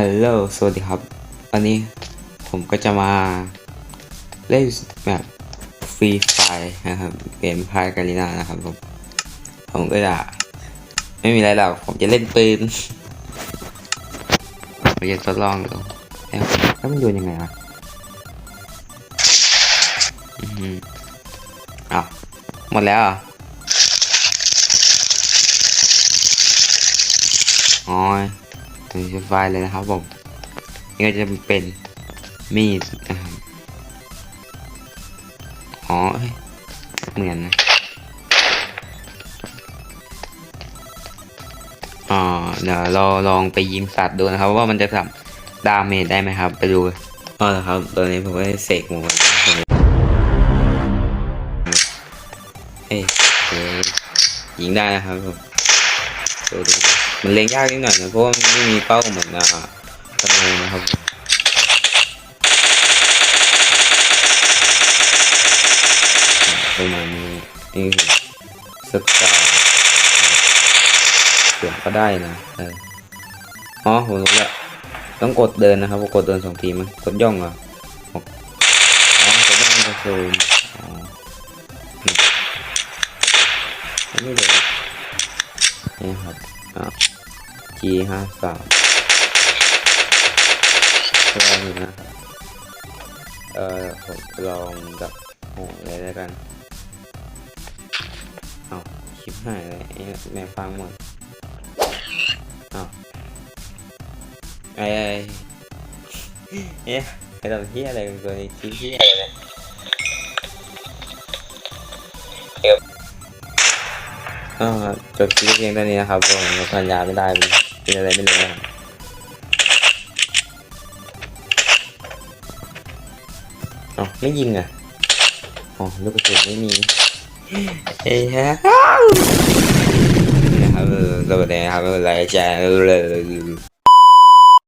ฮัลโหล สวัสดีครับ วันนี้ผมก็จะมาเล่นแบบฟรีไฟนะครับเป็นพายกาลินานะครับผม ผมก็จะ ไม่มีอะไรหรอก ผมจะเล่นปืนผมจะทดลองดูแล้วแล้วมันโยนยังไงวะอือออ้าวหมดแล้วเหรออ๋ อถึงจะไฟเลยนะครับผมนี่ก็จะเป็นมีดนะครับอ๋อเหมือนนะอ๋อเดี๋ยวเราลองไปยิงสัตว์ดูนะครับ ว่ามันจะทำดาเมจได้ไหมครับ ไปดูอ๋อครับตอนนี้ผมก็ได้เสกหมูมาแล้วผมเอ้ยเอ้ยยิงได้นะครับผมดูดู มันเล็งยากนิดหน่อยนะเพราะว่ามันไม่มีเป้าเหมือนอ่าธนูนะครับประมาณนี้นี่คือสกาเสียงก็ได้นะเอออ๋อผมรู้แล้วต้องกดเดินนะครับกดเดินสองทีมั้ยกดย่องเหรออ๋อกดย่องกดซูมอ๋อไม่เลยนี่ครับอ่า G ห้าสามก็ได้อยู่นะครับเออผมลองดับโหเลยแล้วกันเอาชิปหายเลยไอ้แม่ฟังหมดเอาไอ้ไอ้เอ๊ะไอ้ตัวเฮียอะไรกันตัวนี้ชิปเฮียอะไรเนี่ยก็จบคลิปเพียงเท่านี้นะครับผมสัญญาไม่ได้ เป็นอะไรไม่รู้นะครับอ๋อไม่ยิงอะอ๋อลูกกระสุนไม่มีเฮ้ยฮะนะครับเราได้ครับเราจะ